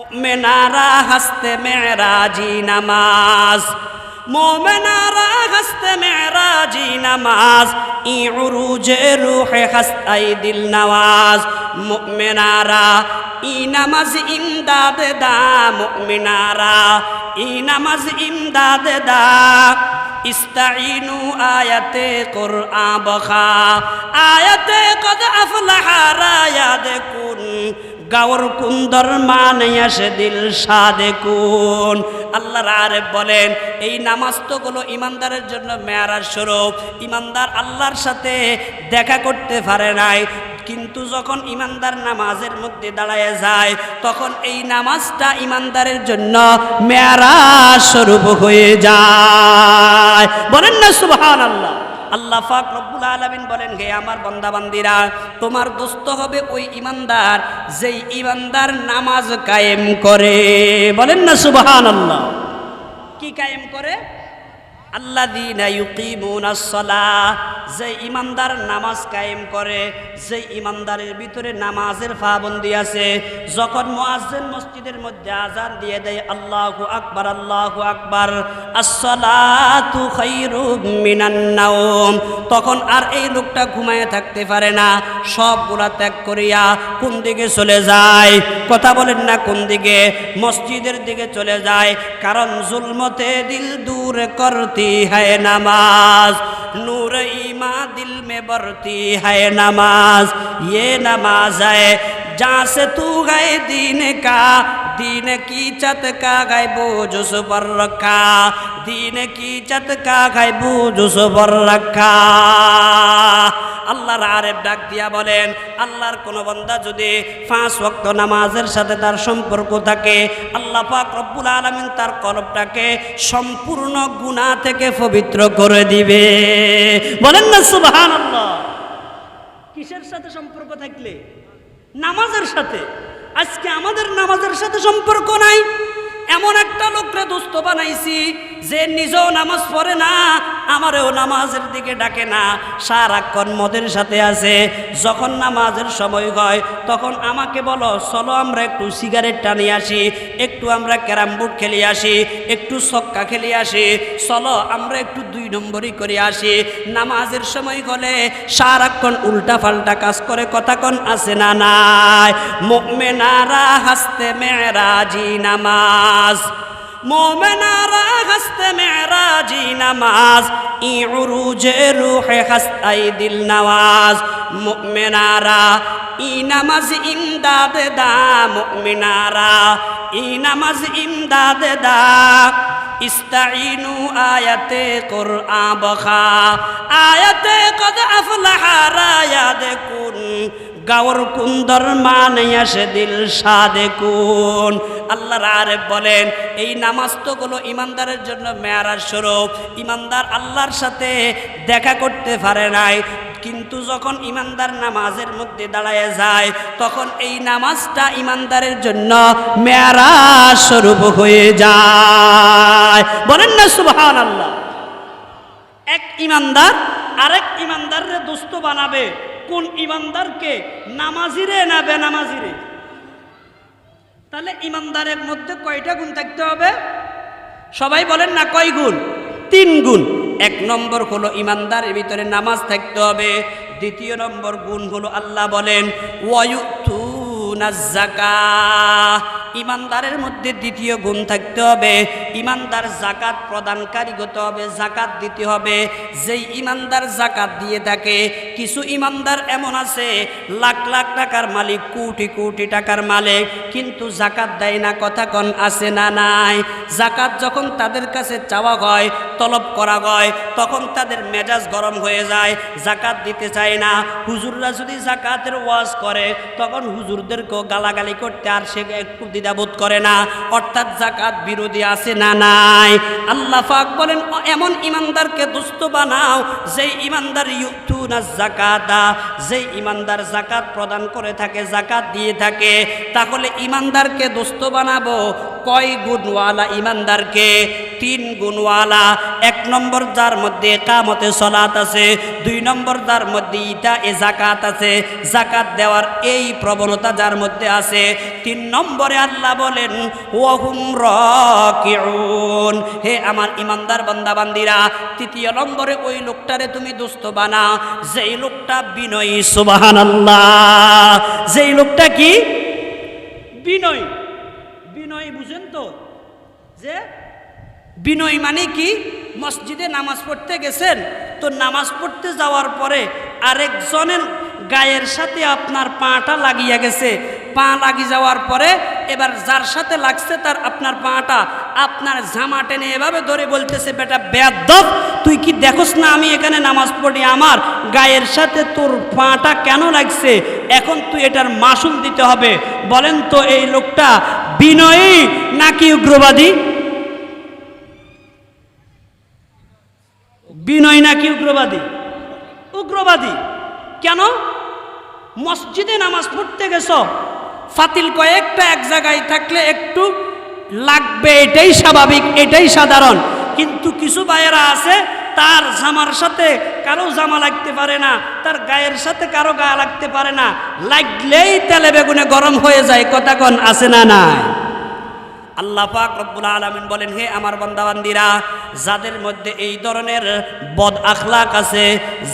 মোমেনারা হাসতে মেরাজি নামাজ। মোমেনারা হাসতে মেরাজি নামাজ। ই উরুজে রুহে হাস্তাই দিল নওয়াজ মোমেনারা, ই নামাজ ইমদাদ দা মোমিনারা। ই নামাজ ইমদাদ দা। ইস্তাইনু আয়াতে কুরআন বখা। আয়াতে কদ আফলাহা রায়াদ কুন গাওর কুন্দর মানে আসে দিল সাদে কুন। আল্লাহর আরেফ বলেন, এই নামাজ তো কোনো ইমানদারের জন্য মেয়ারার স্বরূপ। ইমানদার আল্লাহর সাথে দেখা করতে পারে নাই, কিন্তু যখন ইমানদার নামাজের মধ্যে দাঁড়ায় যায়, তখন এই নামাজটা ইমানদারের জন্য মেয়ারা স্বরূপ হয়ে যায়। বলেন না সুবহান আল্লাহ আল্লাহ ফাক রব্বুল আলমিন বলেন, হে আমার বন্দাবান্দিরা, তোমার দোস্ত হবে ওই ইমানদার, যেই ইমানদার নামাজ কায়েম করে। বলেন না সুবাহান আল্লাহ কি কায়েম করে? যে ইমানদার নামাজ কায়েম করে যে ইমানদারের ভিতরে নামাজের পাবন্দি আছে, যখন মুয়াজ্জিন মসজিদের মধ্যে আজান দিয়ে দেয়, আল্লাহু আকবার আল্লাহু আকবার, আসসালাতু খায়রুম মিনান নাওম, তখন আর এই লোকটা ঘুমায় থাকতে পারে না, সবগুলা ত্যাগ করিয়া কোন দিকে চলে যায়? কথা বলেন না কোন দিকে? মসজিদের দিকে চলে যায়, কারণ জুলমতে দিল দূর করতি बरती है नमाज़। नूर ईमा दिल में बढ़ती है नमाज़। ये नमाज़ है, जहाँ से तू गए दीन का दीन की चत का गए बोझ उस पर रखा दीन की चत का गए बोझ उस पर रखा আল্লাহর আরেফ ডাক দিয়া বলেন আল্লাহর কোন বান্দা যদি পাঁচ ওয়াক্ত নামাজের সাথে তার সম্পর্ক থাকে আল্লাহ পাক রব্বুল আলামিন তার কলবটাকে সম্পূর্ণ গুনাহ থেকে পবিত্র করে দিবে বলেন না সুবহানাল্লাহ কিসের সাথে সম্পর্ক থাকলে নামাজের সাথে আজকে আমাদের নামাজের সাথে সম্পর্ক নাই। এমন একটা লোকরে দোস্ত বানাইছি যে নিজেও নামাজ পড়ে না আমারও নামাজের দিকে ডাকে না। সারাক্ষণ মদের সাথে আছে। যখন নামাজের সময় হয়, তখন আমাকে বলো, চলো আমরা একটু সিগারেট টানি আসি, একটু আমরা ক্যারাম বোর্ড খেলে আসি, একটু ছক্কা খেলে আসি, চলো আমরা একটু দুই নম্বরই করে আসি। নামাজের সময় হলে সারাক্ষণ উল্টা পাল্টা কাজ করে কথাক্ষণ আছে না নাই? মোমেনারা হাসতে মেরাজি নামাজ। মোমেনারা হাসতে মেরাজি নামাজ, ই উরুজে রুহে হাস্তাই দিল নওয়াজ। মোমেনারা, ই নামাজ ইমদাদ দা, মোমিনারা, ই নামাজ ইমদাদ দা। ইস্তাইনু আয়াতে কুরআন বখা, আয়াতে কদ আফলাহা রায়াদ কুন গাওর কুন্দর মানে আসে দিল সাদে কুন। আল্লাহর আরেফ বলেন, এই নামাজ তো কোনো ইমানদারের জন্য মেয়ারার স্বরূপ। ইমানদার আল্লাহর সাথে দেখা করতে পারে নাই, কিন্তু যখন ইমানদার নামাজের মধ্যে দাঁড়ায় যায়, তখন এই নামাজটা ইমানদারের জন্য মেয়ারা স্বরূপ হয়ে যায়। বলেন না সুবহান আল্লাহ এক ইমানদার আরেক ইমানদাররে দুস্থ বানাবে। কোন ইমানদারকে নামাজিরে না বেনামাজিরে তাহলে ইমানদারের মধ্যে কয়টা গুণ থাকতে হবে? সবাই বলেন না কয় গুণ? তিন গুণ। এক নম্বর হলো ইমানদারের ভিতরে নামাজ থাকতে হবে। দ্বিতীয় নম্বর গুণ হলো আল্লাহ বলেন ওয়ুতু জাকা ইমানদারের মধ্যে দ্বিতীয় গুণ থাকতে হবে। ইমানদার জাকাত প্রদানকারী হতে হবে জাকাত দিতে হবে। যেই ইমানদার জাকাত দিয়ে থাকে, কিছু ইমানদার এমন আছে, লাখ লাখ টাকার মালিক, কোটি কোটি টাকার মালিক, কিন্তু জাকাত দেয় না, কথা কন, আছে না নাই? জাকাত যখন তাদের কাছে চাওয়া হয়, তলব করা হয়, তখন তাদের মেজাজ গরম হয়ে যায় জাকাত দিতে চায় না। হুজুররা যদি জাকাতের ওয়াজ করে, তখন হুজুরদেরকেও গালাগালি করতে আর সে একটু দ্বিধাবোধ করে না, অর্থাৎ জাকাত বিরোধী আছে না নাই। আল্লাহ পাক বলেন এমন ইমানদারকে দুস্থ বানাও, যেই ইমানদার ইউতুনা জাকাতা যেই ইমানদার জাকাত প্রদান করে থাকে জাকাত দিয়ে থাকে, তাহলে ইমানদারকে দুস্থ বানাবো? কয় গুণওয়ালা ইমানদারকে? তিন গুণওয়ালা, এক নম্বর যার মধ্যে কামতে সলাত আছে, দুই নম্বর যার মধ্যে ইটা এ জাকাত আছে জাকাত দেওয়ার এই প্রবণতা যার মধ্যে আছে, তিন নম্বরে আল্লাহ বলেন ওহুম রকিউন হে আমার ইমানদার বান্দাবান্দিরা, তৃতীয় নম্বরে ওই লোকটারে তুমি দুস্থ বানা, যেই লোকটা বিনয়ী সুবাহান যেই লোকটা কি? বিনয়। বিনয় বুঝেন তো? যে বিনয় মানে কি? মসজিদে নামাজ পড়তে গেছেন, তো নামাজ পড়তে যাওয়ার পরে আরেকজনের গায়ের সাথে আপনার পাটা লাগিয়ে গেছে। পা লাগি যাওয়ার পরে এবার যার সাথে লাগছে তার আপনার পাটা, আপনার জামা টেনে এভাবে ধরে বলতেছে, বেটা বেদব তুই কি দেখোস না আমি এখানে নামাজ পড়ি? আমার গায়ের সাথে তোর পাটা কেন লাগছে? এখন তুই এটার মাসুল দিতে হবে। বলেন তো এই লোকটা, বিনয়ী নাকি উগ্রবাদী? বিনয় নাকি উগ্রবাদী? উগ্রবাদী। কেন? মসজিদে নামাজ পড়তে গেছ। ফাতিল কয়েকটা এক জায়গায় থাকলে একটু লাগবে, এটাই স্বাভাবিক, এটাই সাধারণ। কিন্তু কিছু ভাইয়েরা আছে, তার জামার সাথে কারও জামা লাগতে পারে না, তার গায়ের সাথে কারও গা লাগতে পারে না। লাগলেই তেলে বেগুনে গরম হয়ে যায়, কথা কন, আছে না নাই? আল্লাহ পাক রব্বুল আলামিন বলেন, হে আমার বান্দাবান্দিরা যাদের মধ্যে এই ধরনের বদ আখলাক আছে,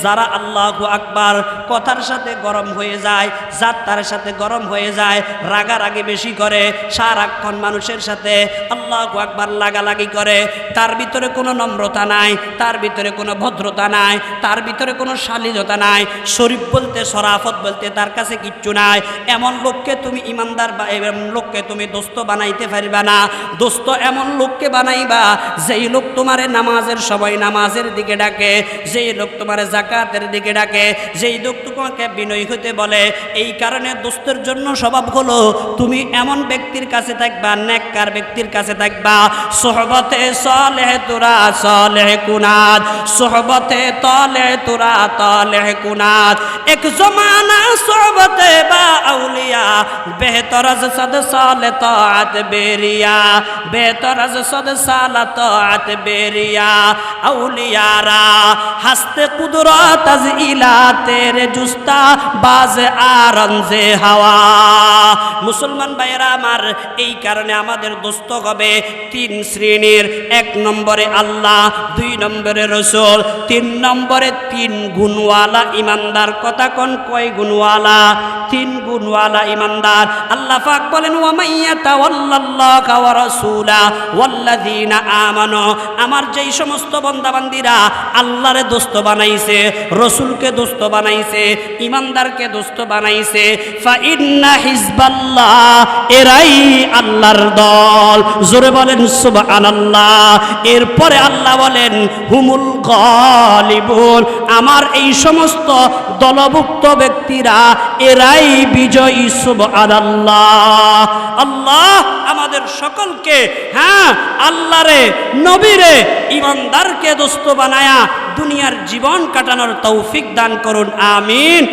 যারা আল্লাহ আকবার কথার সাথে গরম হয়ে যায়, যাত্রার সাথে গরম হয়ে যায়, রাগারাগি বেশি করে, সারাক্ষণ মানুষের সাথে আল্লাহু আকবার লাগালাগি করে, তার ভিতরে কোনো নম্রতা নাই, তার ভিতরে কোনো ভদ্রতা নাই, তার ভিতরে কোনো শালীনতা নাই, শরীফ বলতে, সরাফত বলতে তার কাছে কিচ্ছু নাই। এমন লোককে তুমি ইমানদার বা এমন লোককে তুমি দোস্ত বানাইতে পারবা না। দোস্ত এমন লোককে বানাইবা, যেই লোক তোমারে নামাজের সবাই নামাজের দিকে ডাকে, যেই লোক তোমারে জাকাতের দিকে ডাকে, যেই লোক তোমাকে বিনয়ী হতে বলে, এই কারণে দোস্তের জন্য স্বভাব হলো, তুমি এমন ব্যক্তির কাছে থাকবা, নেককার ব্যক্তির কাছে থাকবা, সোহবতে সলেহ তোরা, সলেহ কুনাদ, সোহবতে তলে তোরা তলে কুনাদ। এক জমানা সোহবতে বা আউলিয়া বেহতর আজ সদ সালে তাত বেরিয়া বেহতর আজ সদ সালা তাত বেরিয়া। আউলিয়ারা, হাসতে কুদরত আজ ইলা জুস্তা, বাজ আরঞ্জে হাওয়া। মুসলমান ভাইয়েরা আমার, এই কারণে আমাদের দোস্ত হবে তিন শ্রেণির, এক নম্বরে আল্লাহ, দুই নম্বরে রসুল, তিন নম্বরে তিন গুণওয়ালা ইমানদার। কথা কোন, কয় গুণওয়ালা? তিন গুণওয়ালা ইমানদার। আল্লাহ পাক বলেন ওয়ামাইয়া তাওয়াল্লাল্লাহা ওয়া রাসূলা আমানু আমার যেই সমস্ত বান্দাবান্দিরা আল্লাহরে দোস্ত বানাইছে, রসুলকে দোস্ত বানাইছে, ইমানদারকে দোস্ত বানাইছে এরাই আল্লাহর দল। জোরে বলেন, সুবহানাল্লাহ। এরপরে আল্লাহ বলেন, হুমুল গালিবুন। আমার এই সমস্ত দলভুক্ত ব্যক্তিরা, এরাই বিজয়ী, সুবহানাল্লাহ। আল্লাহ আমাদের সকলকে হ্যাঁ আল্লাহরে, নবীরে, ইমানদারকে দোস্ত বানায়া দুনিয়ার জীবন কাটানোর তৌফিক দান করুন, আমিন।